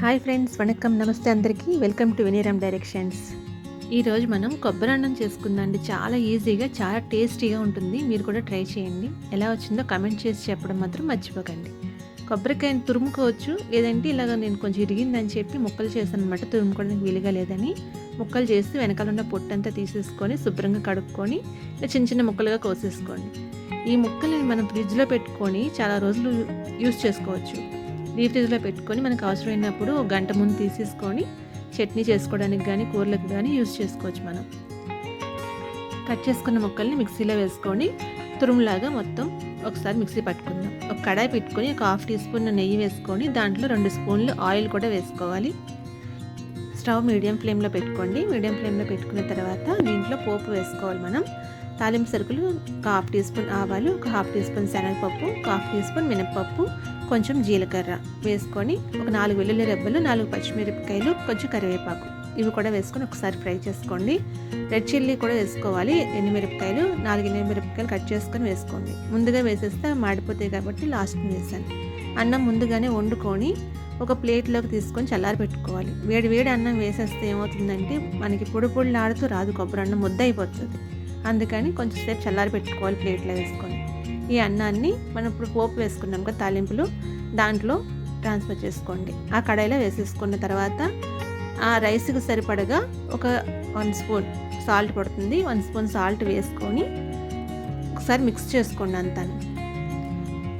Hi friends వణకం. నమస్తే అందరికీ. Welcome to Vineeram directions. ఈరోజు మనం కొబ్బరి అన్నం చేసుకుందండి చాలా ఈజీగా చాలా టేస్టీగా ఉంటుంది. మీరు కూడా ట్రై చేయండి. ఎలా వచ్చిందో కమెంట్ చేసి చెప్పడం మాత్రం మర్చిపోకండి. కొబ్బరికాయని తురుముకోవచ్చు. లేదంటే ఇలాగ నేను కొంచెం ఇరిగిందని చెప్పి ముక్కలు చేశాను అనమాట తురుముకోవడానికి వీలుగా లేదని ముక్కలు చేసి వెనకాల ఉన్న పొట్టంతా తీసేసుకొని శుభ్రంగా కడుక్కొని చిన్న చిన్న ముక్కలుగా కోసేసుకోండి. ఈ ముక్కల్ని మనం ఫ్రిడ్జ్లో పెట్టుకొని చాలా రోజులు యూస్ చేసుకోవచ్చు. డీప్ ఫ్రిడ్జ్లో పెట్టుకొని మనకు అవసరమైనప్పుడు ఒక గంట ముందు తీసేసుకొని చట్నీ చేసుకోవడానికి కానీ కూరలకు కానీ యూజ్ చేసుకోవచ్చు మనం. కట్ చేసుకున్న ముక్కల్ని మిక్సీలో వేసుకొని తురుములాగా మొత్తం ఒకసారి మిక్సీ పట్టుకుందాం. ఒక కడాయి పెట్టుకొని ఒక హాఫ్ టీ స్పూన్ నెయ్యి వేసుకొని దాంట్లో రెండు స్పూన్లు ఆయిల్ కూడా వేసుకోవాలి. స్టవ్ మీడియం ఫ్లేమ్లో పెట్టుకోండి. మీడియం ఫ్లేమ్లో పెట్టుకున్న తర్వాత దీంట్లో పోపు వేసుకోవాలి మనం. తాలింపు సరుకులు ఒక హాఫ్ టీ స్పూన్ ఆవాలు ఒక హాఫ్ టీ స్పూన్ శనగపప్పు ఒక హాఫ్ టీ స్పూన్ మినపప్పు కొంచెం జీలకర్ర వేసుకొని ఒక నాలుగు వెల్లుల్లి రెబ్బలు నాలుగు పచ్చిమిరపకాయలు కొంచెం కరివేపాకు ఇవి కూడా వేసుకొని ఒకసారి ఫ్రై చేసుకోండి. రెడ్ చిల్లీ కూడా వేసుకోవాలి. ఎండుమిరపకాయలు నాలుగు ఎండుమిరపకాయలు కట్ చేసుకొని వేసుకోండి. ముందుగా వేసేస్తే మాడిపోతాయి కాబట్టి లాస్ట్ వేసాను. అన్నం ముందుగానే వండుకొని ఒక ప్లేట్లోకి తీసుకొని చల్లారి పెట్టుకోవాలి. వేడి వేడి అన్నం వేసేస్తే ఏమవుతుందంటే మనకి పొడి పొడిలాడుతూ రాదు కొబ్బరి అన్నం ముద్ద అయిపోతుంది. అందుకని కొంచెం సేపు చల్లారి పెట్టుకోవాలి ప్లేట్లో వేసుకొని. ఈ అన్నాన్ని మనం ఇప్పుడు పోపు వేసుకున్నాం కదా తాలింపులు దాంట్లో ట్రాన్స్ఫర్ చేసుకోండి. ఆ కడాయిలో వేసేసుకున్న తర్వాత ఆ రైస్కి సరిపడగా ఒక వన్ స్పూన్ సాల్ట్ పడుతుంది. వన్ స్పూన్ సాల్ట్ వేసుకొని ఒకసారి మిక్స్ చేసుకోండి అంతా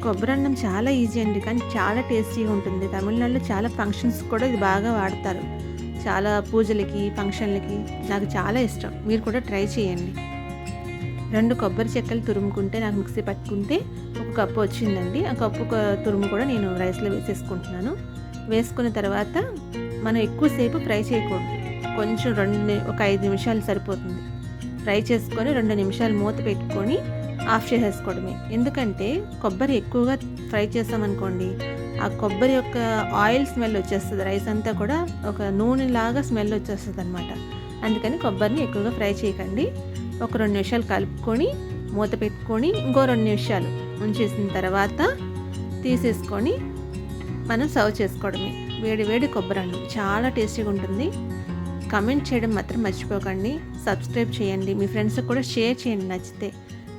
కొబ్బరి అన్నం చాలా ఈజీ అండి కానీ చాలా టేస్టీగా ఉంటుంది. తమిళనాడులో చాలా ఫంక్షన్స్ కూడా ఇది బాగా వాడతారు. చాలా పూజలకి ఫంక్షన్లకి నాకు చాలా ఇష్టం. మీరు కూడా ట్రై చేయండి. రెండు కొబ్బరి చెక్కలు తురుముకుంటే నాకు మిక్సీ పట్టుకుంటే ఒక కప్పు వచ్చిందండి. ఆ కప్పు తురుము కూడా నేను రైస్లో వేసేసుకుంటున్నాను. వేసుకున్న తర్వాత మనం ఎక్కువసేపు ఫ్రై చేయకూడదు. కొంచెం రెండు ఒక ఐదు నిమిషాలు సరిపోతుంది. ఫ్రై చేసుకొని రెండు నిమిషాలు మూత పెట్టుకొని ఆఫ్ చేసేసుకోవడమే. ఎందుకంటే కొబ్బరి ఎక్కువగా ఫ్రై చేసామనుకోండి ఆ కొబ్బరి యొక్క ఆయిల్ స్మెల్ వచ్చేస్తుంది. రైస్ అంతా కూడా ఒక నూనెలాగా స్మెల్ వచ్చేస్తుంది అనమాట అందుకని కొబ్బరిని ఎక్కువగా ఫ్రై చేయకండి. ఒక రెండు నిమిషాలు కలుపుకొని మూత పెట్టుకొని ఇంకో రెండు నిమిషాలు ఉంచేసిన తర్వాత తీసేసుకొని మనం సర్వ్ చేసుకోవడమే. వేడి వేడి కొబ్బరి అన్నం. చాలా టేస్టీగా ఉంటుంది. కమెంట్ చేయడం మాత్రం మర్చిపోకండి. సబ్స్క్రైబ్ చేయండి. మీ ఫ్రెండ్స్కి కూడా షేర్ చేయండి నచ్చితే.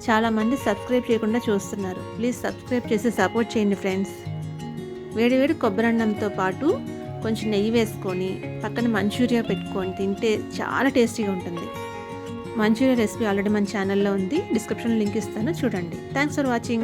చాలామంది సబ్స్క్రైబ్ చేయకుండా చూస్తున్నారు. ప్లీజ్ సబ్స్క్రైబ్ చేసి సపోర్ట్ చేయండి ఫ్రెండ్స్. వేడివేడి కొబ్బరన్నంతో కొబ్బరి పాటు కొంచెం నెయ్యి వేసుకొని పక్కన మంచూరియా పెట్టుకొని తింటే చాలా టేస్టీగా ఉంటుంది. మంచూరియా రెసిపీ ఆల్రెడీ మన ఛానల్లో ఉంది. డిస్క్రిప్షన్లో లింక్ ఇస్తాను. చూడండి. Thanks for watching.